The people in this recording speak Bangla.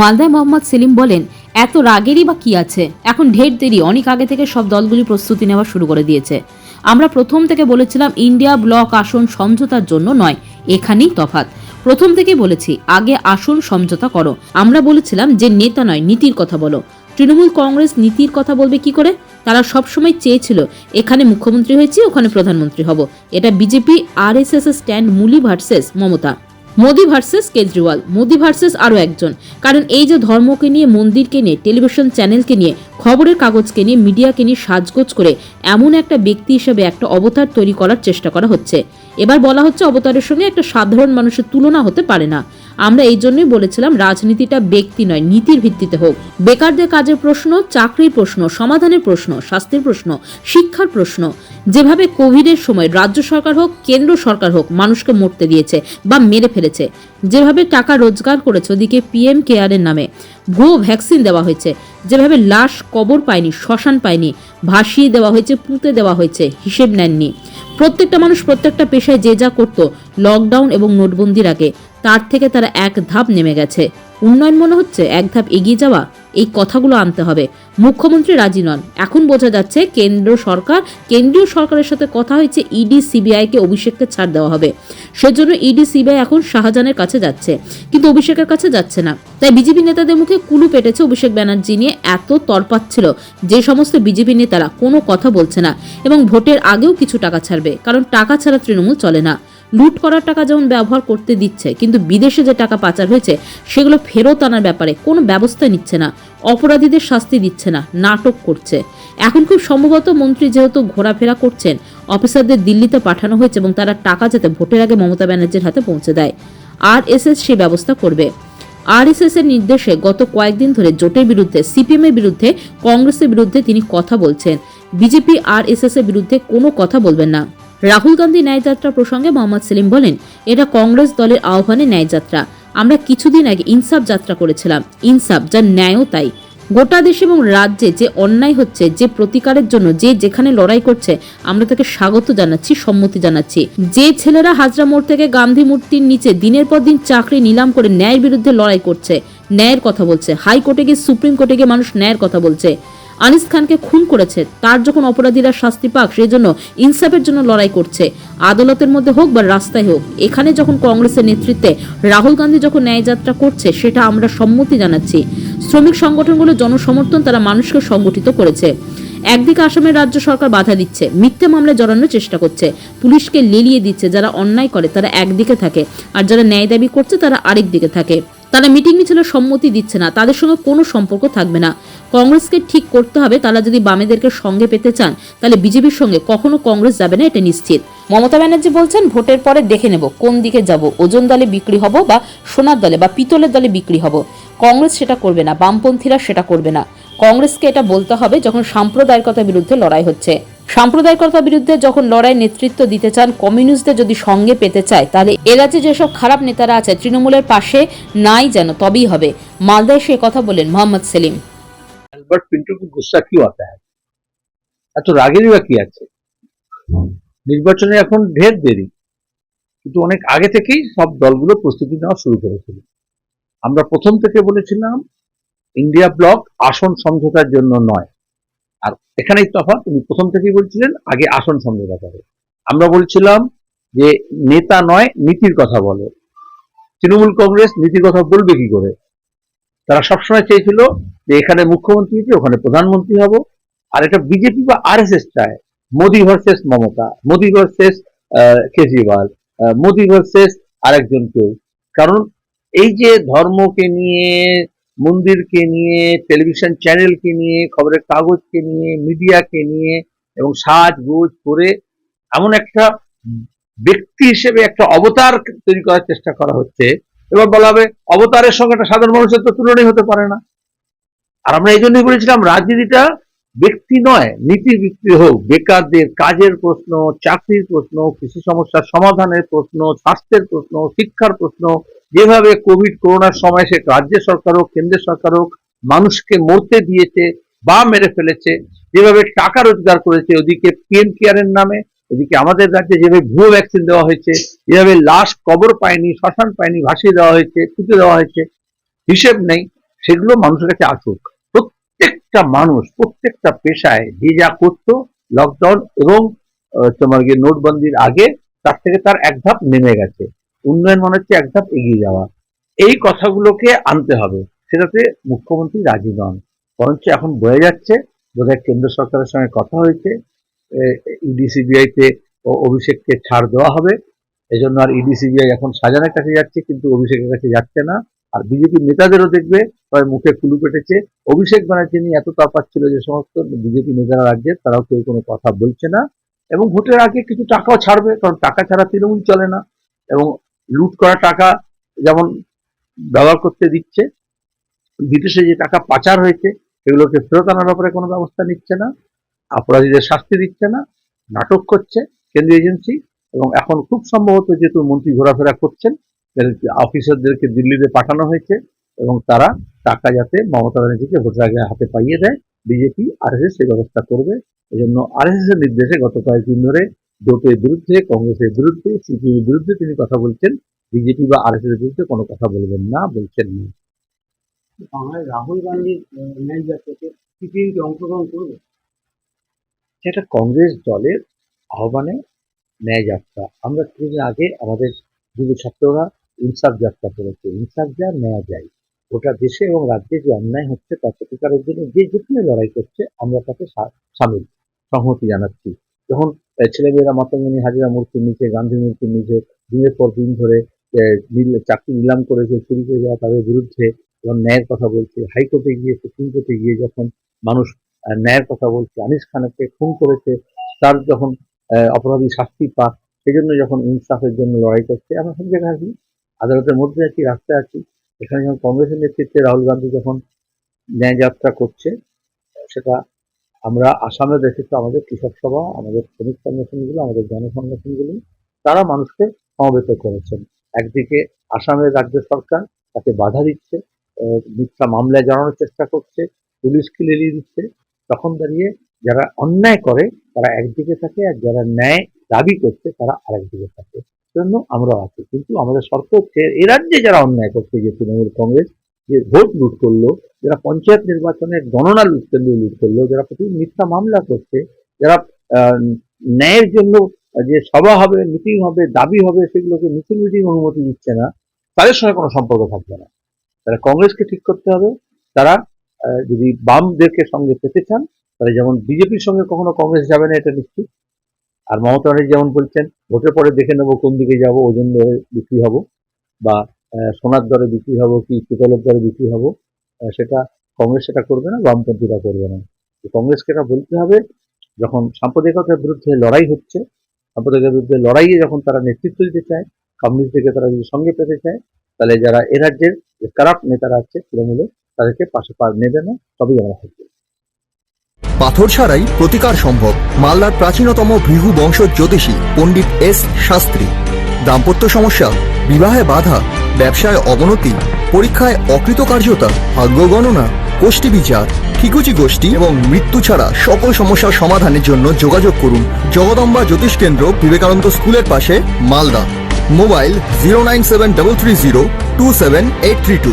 মালদায় মোহাম্মদ সেলিম বলেন, এত রাগেরই বা কি আছে? এখন ঢের দেরি। অনেক আগে থেকে সব দলগুলি প্রস্তুতি নেওয়া শুরু করে দিয়েছে। আমরা প্রথম থেকে বলেছিলাম, ইন্ডিয়া ব্লক আসন সমঝোতার জন্য নয়, এখানেই তফাৎ। প্রথম থেকে বলেছি, আগে আসন সমঝোতা করো। আমরা বলেছিলাম যে নেতা নয়, নীতির কথা বলো। তৃণমূল কংগ্রেস নীতির কথা বলবে কি করে? তারা সবসময় চেয়েছিল, এখানে মুখ্যমন্ত্রী হয়েছি, ওখানে প্রধানমন্ত্রী হব। এটা BJP R S S stand মুলি versus Mamata. Modi versus Kejriwal. Modi versus আরও একজন। কারণ এই যে ধর্মকে নিয়ে, মন্দিরকে নিয়ে, টেলিভিশন চ্যানেলকে নিয়ে, খবরের কাগজকে নিয়ে, মিডিয়াকে নিয়ে সাজগোজ করে এমন একটা ব্যক্তি হিসেবে একটা অবতার তৈরি করার চেষ্টা করা হচ্ছে। এবার বলা হচ্ছে অবতারের সঙ্গে একটা সাধারণ মানুষের তুলনা হতে পারে না। আমরা এই জন্যই বলেছিলাম রাজনীতিটা ব্যক্তি নয়, নীতির ভিত্তিতে হোক। বেকারদের কাজের প্রশ্ন, চাকরির প্রশ্ন, সমাধানের প্রশ্ন, স্বাস্থ্যের প্রশ্ন, শিক্ষার প্রশ্ন। যেভাবে কোভিডের সময় রাজ্য সরকার হোক, কেন্দ্র সরকার হোক, মানুষকে মরতে দিয়েছে বা মেরে ফেলেছে, যেভাবে টাকা রোজগার করেছে ওদিকে পিএম কেয়ারের নামে, ভুয়ো ভ্যাকসিন দেওয়া হয়েছে, যেভাবে লাশ কবর পায়নি, শ্মশান পায়নি, ভাসিয়ে দেওয়া হয়েছে, পুঁতে দেওয়া হয়েছে, হিসেব নেননি। প্রত্যেকটা মানুষ প্রত্যেকটা পেশায় যে যা করত লকডাউন এবং নোটবন্দির আগে, তার থেকে তারা এক ধাপ নেমে গেছে। উন্নয়ন মনে হচ্ছে এক ধাপ এগিয়ে যাওয়া, এই কথাগুলো আনতে হবে। মুখ্যমন্ত্রী রাজি নন। এখন বোঝা যাচ্ছে কেন্দ্র সরকার, কেন্দ্রীয় সরকারের সাথে কথা হয়েছে ইডি সিবিআইকে অভিষেককে ছাড় দেওয়া হবে। সেজন্য ইডি সিবিআই এখন শাহজাহানের কাছে যাচ্ছে। কিন্তু অভিষেকের কাছে যাচ্ছে না। তাই বিজেপি নেতাদের মুখে কুলু পেটেছে অভিষেক ব্যানার্জি নিয়ে এত তরপাচ্ছিল যে সমস্ত বিজেপি নেতারা কোনো কথা বলছে না এবং ভোটের আগেও কিছু টাকা ছাড়বে। কারণ টাকা ছাড়া তৃণমূল চলে না। লুট করার টাকা যেমন ব্যবহার করতে দিচ্ছে, কিন্তু বিদেশে যে টাকা পাচার হয়েছে, সেগুলো ফেরত আনার ব্যাপারে কোনো ব্যবস্থা নিচ্ছে না, অপরাধীদের শাস্তি দিচ্ছে না, নাটক করছে। এখন খুব সম্ভবত মন্ত্রী যেহেতু ঘোরাফেরা করছেন, অফিসারদের দিল্লিতে পাঠানো হয়েছে এবং তারা টাকা যাতে ভোটের আগে মমতা ব্যানার্জির হাতে পৌঁছে দেয়। আর এস এস সে ব্যবস্থা করবে। আরএসএস এর নির্দেশে গত কয়েকদিন ধরে জোটের বিরুদ্ধে সিপিএম এর বিরুদ্ধে, কংগ্রেসের বিরুদ্ধে তিনি কথা বলছেন। বিজেপি আর এস এস এর বিরুদ্ধে কোনো কথা বলবেন না। রাহুল গান্ধী ন্যায়যাত্রা প্রসঙ্গে মোহাম্মদ সেলিম বলেন, এটা কংগ্রেস দলের আহ্বানে ন্যায়যাত্রা। আমরা কিছুদিন আগে ইনসাফ যাত্রা করেছিলাম। ইনসাফ যার ন্যায়ও তাই। গোটা দেশ এবং রাজ্যে যে অন্যায় হচ্ছে, যে প্রতিকারের জন্য যে যেখানে লড়াই করছে, আমরা তাকে স্বাগত জানাচ্ছি, সম্মতি জানাচ্ছি। যে ছেলেরা হাজরা মোড় থেকে গান্ধী মূর্তির নিচে দিনের পর দিন চাকরি, নিলাম করে ন্যায়ের বিরুদ্ধে লড়াই করছে, ন্যায়ের কথা বলছে। হাইকোর্টে গিয়ে, সুপ্রিম কোর্টে গিয়ে মানুষ ন্যায়ের কথা বলছে। আনিস খানকে খুন করেছে। তার যখন অপরাধীরা শাস্তি পাক সেই জন্য ইনসাফের জন্য লড়াই করছে। আদালতের মধ্যে হোক বা রাস্তায় হোক, এখানে যখন কংগ্রেসের নেতৃত্বে রাহুল গান্ধী যখন ন্যায়যাত্রা করছে, সেটা আমরা সম্মতি জানাচ্ছি। শ্রমিক সংগঠনগুলো জনসমর্থন তারা মানুষকে সংগঠিত করেছে। একদিকে আসামের রাজ্য সরকার বাধা দিচ্ছে, মিথ্যে মামলায় জড়ানোর চেষ্টা করছে, পুলিশকে লেলিয়ে দিচ্ছে, যারা অন্যায় করে তারা একদিকে থাকে, আর যারা ন্যায় দাবি করছে তারা আরেক দিকে থাকে। তারা মিটিং মিছিলে সম্মতি দিচ্ছে না, তাদের সঙ্গে কোনো সম্পর্ক থাকবে না। কংগ্রেসকে ঠিক করতে হবে, তারা যদি বামেদেরকে সঙ্গে পেতে চান, তাহলে বিজেপির সঙ্গে কখনো কংগ্রেস যাবে না, এটা নিশ্চিত। মমতা ব্যানার্জি বলছেন, ভোটের পরে দেখে নেব কোন দিকে যাব, ওজন দলে বিক্রি হব বা সোনার দলে বা পিতলের দলে বিক্রি হব। কংগ্রেস সেটা করবে না, বামপন্থীরা সেটা করবে না। কংগ্রেসকে এটা বলতে হবে যখন সাম্প্রদায়িকতার বিরুদ্ধে লড়াই হচ্ছে। সাম্প্রদায়িকতার বিরুদ্ধে যখন লড়াই নেতৃত্ব দিতে চান, কমিউনিস্টদের যদি সঙ্গে পেতে চায়, তাহলে এ রাজ্যে যেসব খারাপ নেতারা আছে, তৃণমূলের পাশে নাই যেন, তবেই হবে। মালদায় সে কথা বলেন মোহাম্মদ সেলিম। बट पिंटू को गुस्सा क्यों आता है এত রাগেরই বা কি আছে নির্বাচনে এখন ঢের দেরি কিন্তু অনেক আগে থেকেই সব দলগুলো প্রস্তুতি নেওয়া শুরু করেছিল আমরা প্রথম থেকে বলেছিলাম ইন্ডিয়া ব্লক আসন সমঝোতার জন্য নয় আর এখানেই তফাৎ উনি প্রথম থেকেই বলছিলেন আগে আসন সমঝোতা করে আমরা বলছিলাম যে নেতা নয় নীতির কথা বলে তৃণমূল কংগ্রেস নীতির কথা বলবে কি করে তারা সবসময় চেয়েছিল যে এখানে মুখ্যমন্ত্রী ওখানে প্রধানমন্ত্রী হব। আর এটা বিজেপি বা আর এস এস চায়। Modi versus Mamata, Modi versus Kejriwal Modi versus আরেকজন কেউ। কারণ এই যে ধর্মকে নিয়ে, মন্দিরকে নিয়ে টেলিভিশন চ্যানেলকে নিয়ে, খবরের কাগজকে নিয়ে, মিডিয়াকে নিয়ে এবং সাজগোজ করে এমন একটা ব্যক্তি হিসেবে একটা অবতার তৈরি করার চেষ্টা করা হচ্ছে এবার বলা হবে অবতারের সঙ্গে একটা সাধারণ মানুষের তো তুলনাই হতে পারে না। আর আমরা এই জন্যই বলেছিলাম, রাজনীতিটা ব্যক্তি নয় নীতির ভিত্তি হোক, বেকারদের কাজের প্রশ্ন, চাকরির প্রশ্ন, কৃষি সমস্যার সমাধানের প্রশ্ন, স্বাস্থ্যের প্রশ্ন, শিক্ষার প্রশ্ন, যেভাবে কোভিড করোনার সময় সে রাজ্য সরকার হোক, কেন্দ্রের সরকার হোক, মানুষকে মরতে দিয়েছে বা মেরে ফেলেছে, যেভাবে টাকা রোজগার করেছে ওদিকে পিএম কেয়ারের নামে এদিকে আমাদের রাজ্যে যেভাবে ভুয়ো ভ্যাকসিন দেওয়া হয়েছে যেভাবে লাশ কবর পায়নি, শ্মশান পায়নি, ভাসিয়ে দেওয়া হয়েছে, পুঁতে দেওয়া হয়েছে, হিসেব নেই, সেগুলো মানুষের কাছে আসুক। প্রত্যেকটা মানুষ, প্রত্যেকটা পেশায় যে যা করতো লকডাউন এবং তোমার গিয়ে নোটবন্দির আগে, তার থেকে তার এক ধাপ নেমে গেছে। উন্নয়ন মনে হচ্ছে এক ধাপ এগিয়ে যাওয়া। এই কথাগুলোকে আনতে হবে। সেটাতে মুখ্যমন্ত্রী রাজি নন। বরঞ্চ এখন বয়ে যাচ্ছে। বোধহয় কেন্দ্র সরকারের সঙ্গে কথা হয়েছে। ইডি সিবিআই অভিষেককে ছাড় দেওয়া হবে। এজন্য আর ইডি সিবিআই এখন সাজানের কাছে যাচ্ছে, কিন্তু অভিষেকের কাছে যাচ্ছে না। আর বিজেপি নেতাদেরও দেখবে সবাই মুখে কুলু কেটেছে অভিষেক ব্যানার্জি নিয়ে এত তফাৎ ছিল যে সমস্ত বিজেপি নেতারা রাজ্যের তারাও কেউ কোনো কথা বলছে না। এবং ভোটের আগে কিছু টাকাও ছাড়বে, কারণ টাকা ছাড়া তৃণমূল চলে না। এবং লুট করা টাকা যেমন ব্যবহার করতে দিচ্ছে, বিদেশে যে টাকা পাচার হয়েছে সেগুলোকে ফেরত আনার ব্যাপারে কোনো ব্যবস্থা নিচ্ছে না। অপরাধীদের শাস্তি দিচ্ছে না, নাটক করছে, কেন্দ্রীয় এজেন্সি, এবং এখন খুব সম্ভবত যেহেতু মন্ত্রী ঘোরাফেরা করছেন অফিসারদেরকে দিল্লিতে পাঠানো হয়েছে, এবং তারা টাকা যাতে মমতা ব্যানার্জিকে ভোটের আগে হাতে পাইয়ে দেয়, বিজেপি আর এস সেই ব্যবস্থা করবে। এই জন্য আর এস এর নির্দেশে গত কয়েকদিন ধরে জোটের বিরুদ্ধে, কংগ্রেসের বিরুদ্ধে, সিপিএমের বিরুদ্ধে তিনি কথা বলছেন, বিজেপি বা আর এস এর বিরুদ্ধে কোনো কথা বলবেন না, বলছেন না। রাহুল গান্ধীর ন্যায় সিপিএম অংশগ্রহণ করবে? সেটা কংগ্রেস দলের আহ্বানে ন্যায় যাত্রা। আমরা কিছুদিন আগে আমাদের যুব ছাত্ররা ইনসাফ যাত্রা করেছে। ইনসাফ যা নেওয়া যায় গোটা দেশে এবং রাজ্যে যে অন্যায় হচ্ছে তার প্রতিকারের জন্য যে যেখানে লড়াই করছে, আমরা তাকে সামিল। সংহতি জানাচ্ছি। যখন ছেলেমেয়েরা মাতঙ্গিনী হাজিরা মূর্তির নিচে, গান্ধী মূর্তির নিচে, দিনের পর দিন ধরে চাকরি নিলাম করেছে, চুরি করে যাওয়া তাদের বিরুদ্ধে যখন ন্যায়ের কথা বলছে। হাইকোর্টে গিয়ে সুপ্রিম কোর্টে গিয়ে যখন মানুষ ন্যায়ের কথা বলছে। আনিস খানকে খুন করেছে। তার যখন অপরাধী শাস্তি পাক সেই জন্য যখন ইনসাফের জন্য লড়াই করছে, আমরা সব জায়গায় আছি আদালতের মধ্যে আছি, রাস্তায় আছি। এখানে যখন কংগ্রেসের নেতৃত্বে রাহুল গান্ধী যখন ন্যায় যাত্রা করছে, সেটা আমরা আসামে দেখেছি, আমাদের কৃষক সভা, আমাদের শ্রমিক সংগঠনগুলো আমাদের জনসংগঠনগুলো তারা মানুষকে সমবেত করেছেন। একদিকে আসামের রাজ্য সরকার তাকে বাধা দিচ্ছে মিথ্যা মামলায় জানানোর চেষ্টা করছে, পুলিশকে লেলিয়ে দিচ্ছে তখন দাঁড়িয়ে যারা অন্যায় করে, তারা একদিকে থাকে আর যারা ন্যায় দাবি করছে, তারা আরেকদিকে থাকে। জন্য আমরা আছি। কিন্তু আমাদের শর্ত হচ্ছে এ রাজ্যে যারা অন্যায় করছে, যে তৃণমূল কংগ্রেস, যে ভোট লুট করল, যারা পঞ্চায়েত নির্বাচনের গণনা লুট কেন্দ্র লুট করল, যারা প্রতি মিথ্যা মামলা করছে, যারা ন্যায়ের জন্য যে সভা হবে, মিটিং হবে, দাবি হবে, সেগুলোকে মিছিল মিটিং অনুমতি দিচ্ছে না, তাদের সঙ্গে কোনো সম্পর্ক থাকবে না। তারা কংগ্রেসকে ঠিক করতে হবে। তারা যদি বামদেরকে সঙ্গে পেতে চান, তাহলে যেমন বিজেপির সঙ্গে কখনো কংগ্রেস যাবে না, এটা নিশ্চিত। আর মমতা ব্যানার্জি যেমন বলছেন, ভোটের পরে দেখে নেব কোন দিকে যাব, ওজন দরে বিক্রি হব বা সোনার দরে বিক্রি হব কি, পিতলের দরে বিক্রি হব সেটা কংগ্রেস সেটা করবে না, বামপন্থীরা করবে না। কংগ্রেসকে এটা বলতে হবে, যখন সাম্প্রদায়িকতার বিরুদ্ধে লড়াই হচ্ছে, সাম্প্রদায়িকতার বিরুদ্ধে লড়াইয়ে যখন তারা নেতৃত্ব দিতে চায় কমিউনিস্টকে তারা যদি সঙ্গে পেতে চায়, তাহলে যারা এ রাজ্যের কারাপ নেতারা আছে তৃণমূলে তাদেরকে পাশে নেবে না, তবেই আমরা থাকব। পাথর ছাড়াই প্রতিকার সম্ভব মালদার প্রাচীনতম ভৃহু বংশ জ্যোতিষী পণ্ডিত এস শাস্ত্রী। দাম্পত্য সমস্যা, বিবাহে বাধা, ব্যবসায় অবনতি, পরীক্ষায় অকৃতকার্যতা, ভাগ্য গণনা গোষ্ঠী বিচার ঠিকুচি গোষ্ঠী এবং মৃত্যু ছাড়া সকল সমস্যার সমাধানের জন্য যোগাযোগ করুন জগদম্বা জ্যোতিষ কেন্দ্র বিবেকানন্দ স্কুলের পাশে Malda. Mobile zero nine seven double three zero two seven eight three two.